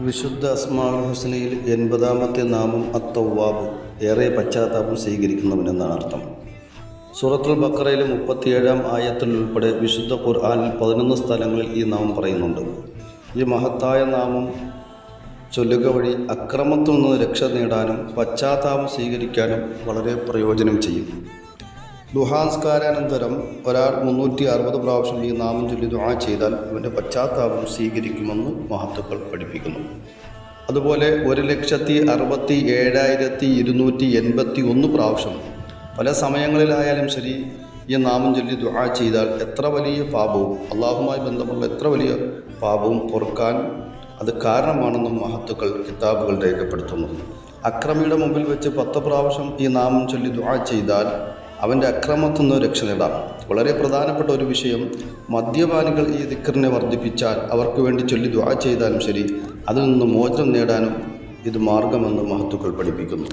വിശുദ്ധ അസ്മാഉൽ ഹുസ്നയിൽ എൺപതാമത്തെ നാമം അത്തവ്വാബ് ഏറെ പശ്ചാത്താപം സ്വീകരിക്കുന്നവനെന്നാണ് അർത്ഥം. സൂറത്തുൽ ബക്കറയിലെ മുപ്പത്തിയേഴാം ആയത്തിൽ ഉൾപ്പെടെ വിശുദ്ധ ഖുർആാനിൽ പതിനൊന്ന് സ്ഥലങ്ങളിൽ ഈ നാമം പറയുന്നുണ്ട്. ഈ മഹത്തായ നാമം ചൊല്ലുക വഴി അക്രമത്തിൽ നിന്ന് രക്ഷ നേടാനും പശ്ചാത്താപം സ്വീകരിക്കാനും വളരെ പ്രയോജനം ചെയ്യും. ദുഹാൻസ്കാരാനന്തരം ഒരാൾ മുന്നൂറ്റി അറുപത് പ്രാവശ്യം ഈ നാമം ചൊല്ലി ദുഹ ചെയ്താൽ അവന്റെ പശ്ചാത്താപം സ്വീകരിക്കുമെന്ന് മഹത്തുക്കൾ പഠിപ്പിക്കുന്നു. അതുപോലെ ഒരു ലക്ഷത്തി അറുപത്തി ഏഴായിരത്തി ഇരുന്നൂറ്റി എൺപത്തി ഒന്ന് പ്രാവശ്യം പല സമയങ്ങളിലായാലും ശരി ഈ നാമം ചൊല്ലി ദുഹ ചെയ്താൽ എത്ര വലിയ പാപവും അള്ളാഹുമായി ബന്ധമുള്ള എത്ര വലിയ പാപവും പൊറുക്കാൻ അത് കാരണമാണെന്നും മഹത്തുക്കൾ കിതാബുകൾ രേഖപ്പെടുത്തുന്നു. അക്രമിയുടെ മുമ്പിൽ വെച്ച് പത്ത് പ്രാവശ്യം ഈ നാമം ചൊല്ലി ദുഹ ചെയ്താൽ അവന്റെ അക്രമത്തിൽ നിന്ന് രക്ഷ നേടാം. വളരെ പ്രധാനപ്പെട്ട ഒരു വിഷയം മദ്യപാനികൾ ഈ ദിക്കറിനെ വർദ്ധിപ്പിച്ചാൽ അവർക്ക് വേണ്ടി ചൊല്ലി ദ്വാ ചെയ്താലും ശരി അതിൽ നിന്ന് മോചനം നേടാനും ഇത് മാർഗമെന്ന് മഹത്തുക്കൾ പഠിപ്പിക്കുന്നു.